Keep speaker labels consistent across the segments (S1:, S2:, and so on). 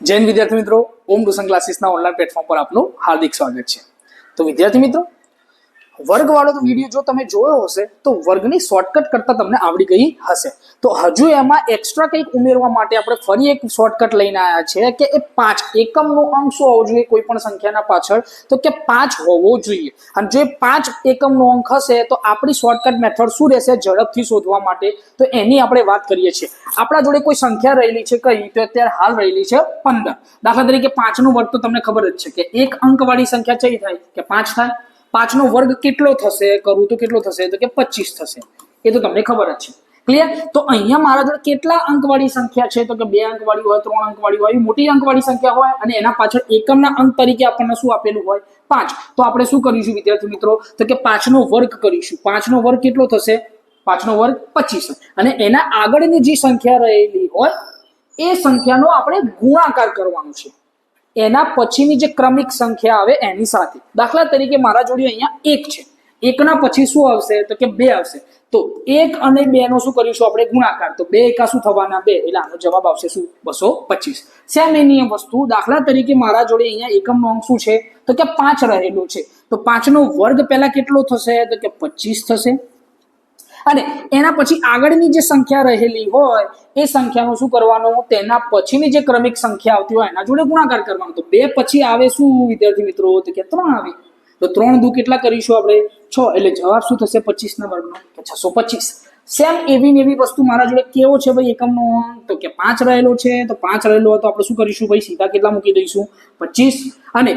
S1: જૈન વિદ્યાર્થી મિત્રો, ઓમ ટ્યુશન ક્લાસીસના ઓનલાઈન પ્લેટફોર્મ પર આપનું હાર્દિક સ્વાગત છે. તો વિદ્યાર્થી મિત્રો વર્ગવાળો વીડિયો જો તમે જોયો હશે, તો વર્ગની શોર્ટકટ કરતા તમને આવડી ગઈ હશે. તો હજુ એમાં એક્સ્ટ્રા કંઈક ઉમેરવા માટે આપણે ફરી એક શોર્ટકટ લઈને આવ્યા છે કે એ પાંચ એકમનો અંક શું હોવો જોઈએ કોઈ પણ સંખ્યાના પાછળ. તો કે પાંચ હોવો જોઈએ. અને જો પાંચ એકમનો અંક હશે, તો આપણી શોર્ટકટ મેથડ શું રહેશે? ઝડપથી શોધવા માટે. તો એની આપણે વાત કરીએ છીએ. આપણા જોડે કોઈ સંખ્યા રહેલી છે કઈ, તો અત્યારે હાલ રહેલી છે પંદર. દાખલા તરીકે પાંચનો વર્ગ તો તમને ખબર જ છે કે એક અંકવાળી સંખ્યા ચઈ થાય? કે પાંચ થાય? પાંચનો વર્ગ કેટલો થશે? કરું તો કેટલો થશે? તો કે પચીસ થશે. એ તો તમને ખબર જ છે. ક્લિયર તો અહીંયા મારા જોડે કેટલા અંકવાળી સંખ્યા છે? તો કે બે અંકવાળી હોય, ત્રણ અંકવાળી હોય મોટી અંકવાળી સંખ્યા હોય અને એના પાછળ એકમના અંક તરીકે આપણને શું આપેલું હોય? પાંચ. તો આપણે શું કરીશું વિદ્યાર્થી મિત્રો? તો કે પાંચનો વર્ગ કરીશું. પાંચનો વર્ગ કેટલો થશે? પાંચનો વર્ગ પચીસ. અને એના આગળની જે સંખ્યા રહેલી હોય, એ સંખ્યાનો આપણે ગુણાકાર કરવાનો છે. એના પછીની જે ક્રમિક સંખ્યા આવે એની સાથે. દાખલા તરીકે મારા જોડે અહીંયા એક છે. એકના પછી શું આવશે? તો કે બે આવશે. તો એક અને બે નો શું કરીશું આપણે? ગુણાકાર. તો બે એકા શું થવાના? બે. એટલે આનો જવાબ આવશે શું? બસો પચીસ. સેમ એની વસ્તુ. દાખલા તરીકે મારા જોડે અહીંયા એકમનો અંક શું છે? તો કે પાંચ રહેલું છે. તો પાંચનો વર્ગ પહેલા કેટલો થશે? તો કે પચીસ થશે. અને એના પછી આગળની જે સંખ્યા રહેલી હોય, એ સંખ્યાનું શું કરવાનું? તેના પછીની જે ક્રમિક સંખ્યા આવતી હોય, એના જોડે ગુણાકાર કરવાનો. તો બે પછી આવે શું, વિદ્યાર્થી મિત્રો? તો કે ત્રણ આવે. તો ત્રણ દુ કેટલા કરીશું આપણે? છ. એટલે જવાબ શું થશે? પચીસ ના વર્ગનો. કે છસો પચીસ. સેમ એવી ને એવી વસ્તુ મારા જોડે કેવો છે ભાઈ એકમનો? તો કે પાંચ રહેલો છે. તો પાંચ રહેલો હોય તો આપણે શું કરીશું ભાઈ? સીધા કેટલા મૂકી દઈશું? પચીસ. અને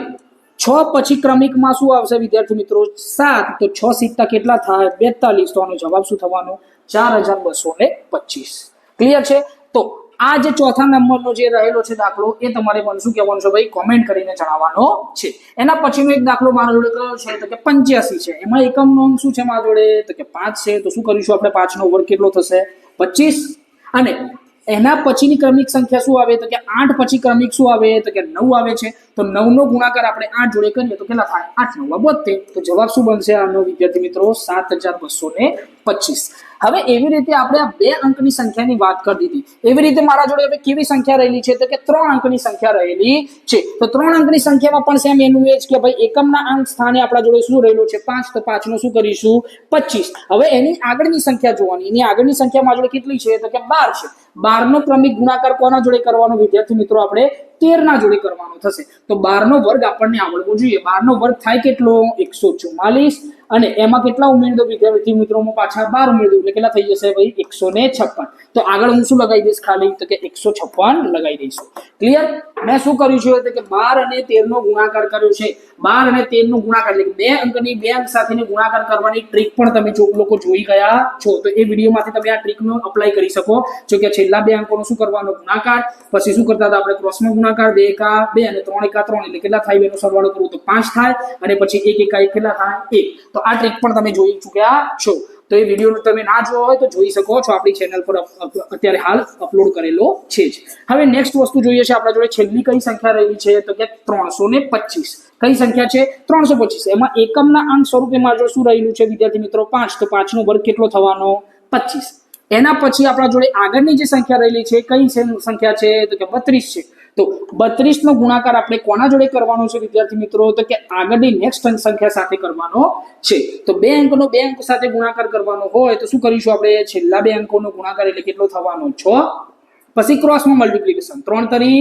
S1: છ પછી ક્રમિકમાં શું આવશે વિદ્યાર્થી મિત્રો? સાત. તો છ સિત્તા કેટલા થાય? બેતાલીસ. તો આનો જવાબ શું થવાનો? ચાર હજાર બસો ને પચીસ. ક્લિયર છે? તો આ જે ચોથા નંબરનો જે રહેલો છે દાખલો, એ તમારે મને શું કહેવાનું છે ભાઈ? કોમેન્ટ કરીને જણાવવાનો છે. એના પછીનો એક દાખલો મારા જોડે કયો છે? તો કે પંચ્યાસી છે. એમાં એકમનો અંક શું છે મારા જોડે? તો કે પાંચ છે. તો શું કરીશું આપણે? પાંચનો વર્ગ કેટલો થશે? પચીસ. અને એના પછીની ક્રમિક સંખ્યા શું આવે? તો કે આઠ પછી ક્રમિક શું આવે? તો કે નવ આવે છે. તો નવનો ગુણાકાર આપણે આઠ જોડે કરીએ તો કેટલા થાય? આઠ નવા. બોતેર તો જવાબ શું બનશે? આનો વિદ્યાર્થી મિત્રો સાત હજાર બસો ને પચીસ. હવે એવી રીતે આપણે આ બે અંકની સંખ્યાની વાત કરી દીધી. એવી રીતે મારા જોડે હવે કેવી સંખ્યા રહેલી છે? તો કે ત્રણ અંકની સંખ્યા રહેલી છે. તો ત્રણ અંકની સંખ્યામાં પણ સેમ એનું એ જ કે ભાઈ એકમના અંક સ્થાને આપણા જોડે શું રહેલું છે? પાંચ. તો પાંચનું શું કરીશું? પચીસ. હવે એની આગળની સંખ્યા જોવાની. એની આગળની સંખ્યા મારા જોડે કેટલી છે? તો કે બાર છે. બારનો ક્રમિક ગુણાકાર કોના જોડે કરવાનો? વિદ્યાર્થી મિત્રો, આપણે તેરના જોડે કરવાનો થશે. તો બારનો વર્ગ આપણને આવડવો જોઈએ. બારનો વર્ગ થાય કેટલો? એકસો ચુમ્માલીસ અને એમાં કેટલા ઉમેરી દો વિદ્યાર્થી મિત્રોમાં પાછા બાર ઉમેરી દઉં એટલે કેટલા થઈ જશે ભાઈ? એકસો ને છપ્પન. તો આગળ હું શું લગાવી દઈશ ખાલી? તો કે એકસો છપ્પન લગાવી દઈશું. ક્લિયર મેં શું કર્યું છે? કે બાર અને તેરનો ગુણાકાર કર્યો છે. બાર અને તેરનો ગુણાકાર, એટલે બે અંકની બે અંક સાથેની ગુણાકાર કરવાની ટ્રીક પણ તમે જો લોકો જોઈ ગયા છો, તો એ વિડીયોમાંથી તમે આ ટ્રીકનો અપ્લાય કરી શકો. જો કે છેલ્લા બે અંકોનો શું કરવાનો? ગુણાકાર. પછી શું કરતા હતા આપણે? ક્રોસનો ગુણાકાર, બે એકા બે અને ત્રણ એકા ત્રણ, એટલે કેટલા થાય? બેનો સરવાળો કરું તો પાંચ થાય. અને પછી એક એકા એક કેટલા થાય? એક. તો આ ટ્રીક પણ તમે જોઈ ચૂક્યા છો. તો એ વીડિયો તમે ના જોયો હોય તો જોઈ શકો છો. આપણી ચેનલ પર અત્યારે હાલ અપલોડ કરેલો છે જ. હવે નેક્સ્ટ વસ્તુ જોઈએ છે. આપણા જોડે છેલ્લી કઈ સંખ્યા રહેલી છે? તો કે ત્રણસો ને પચીસ. કઈ સંખ્યા છે? ત્રણસો પચીસ. એમાં એકમના અંક સ્વરૂપે મારા શું રહેલું છે? વિદ્યાર્થી મિત્રો, પાંચ. તો પાંચનો વર્ગ કેટલો થવાનો? પચીસ. એના પછી આપણા જોડે આગળની જે સંખ્યા રહેલી છે, કઈ સંખ્યા છે? તો કે બત્રીસ છે. તો બત્રીસ નો ગુણાકાર આપણે કોના જોડે કરવાનો છે વિદ્યાર્થી મિત્રો? તો કે આગળની નેક્સ્ટ સંખ્યા સાથે કરવાનો છે. તો બે અંકનો બે અંક સાથે ગુણાકાર કરવાનો હોય તો શું કરીશું આપણે? છેલ્લા બે અંકોનો ગુણાકાર એટલે કેટલો થવાનો? છ. પછી ક્રોસમાં મલ્ટિપ્લિકેશન ત્રણ તરી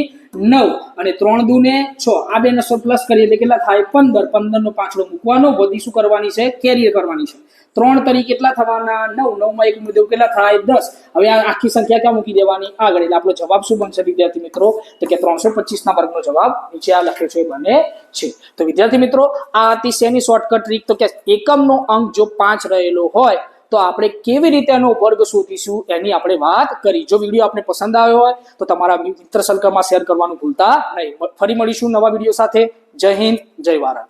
S1: નવ અને ત્રણ દુ ને છ. આ બે નસો પ્લસ કરીએ એટલે કેટલા થાય? પંદર. પંદર નો પાછળો મૂકવાનો. વધી શું કરવાની છે? કેરિયર કરવાની છે. ત્રણ તરી કેટલા થવાના? નવ. નવમાં એક મુદ્દો કેટલા થાય? દસ. હવે આ આખી સંખ્યા ક્યાં મૂકી દેવાની? આગળ. એટલે આપણો જવાબ શું બનશે વિદ્યાર્થી મિત્રો? તો કે ત્રણસો પચીસના વર્ગનો જવાબ નીચે આ લખ્યો છે એ બને છે. તો વિદ્યાર્થી મિત્રો, આ હતી શેની શોર્ટકટ ટ્રીક તો કે એકમનો અંક જો પાંચ રહેલો હોય તો આપણે કેવી રીતે એનો વર્ગ શોધીશું એની આપણે વાત કરી. જો વીડિયો આપને પસંદ આવ્યો હોય, તો તમારા મિત્ર સર્કલમાં શેર કરવાનું ભૂલતા નહીં. ફરી મળીશું નવા વીડિયો સાથે. જય હિન્દ, જય ભારત.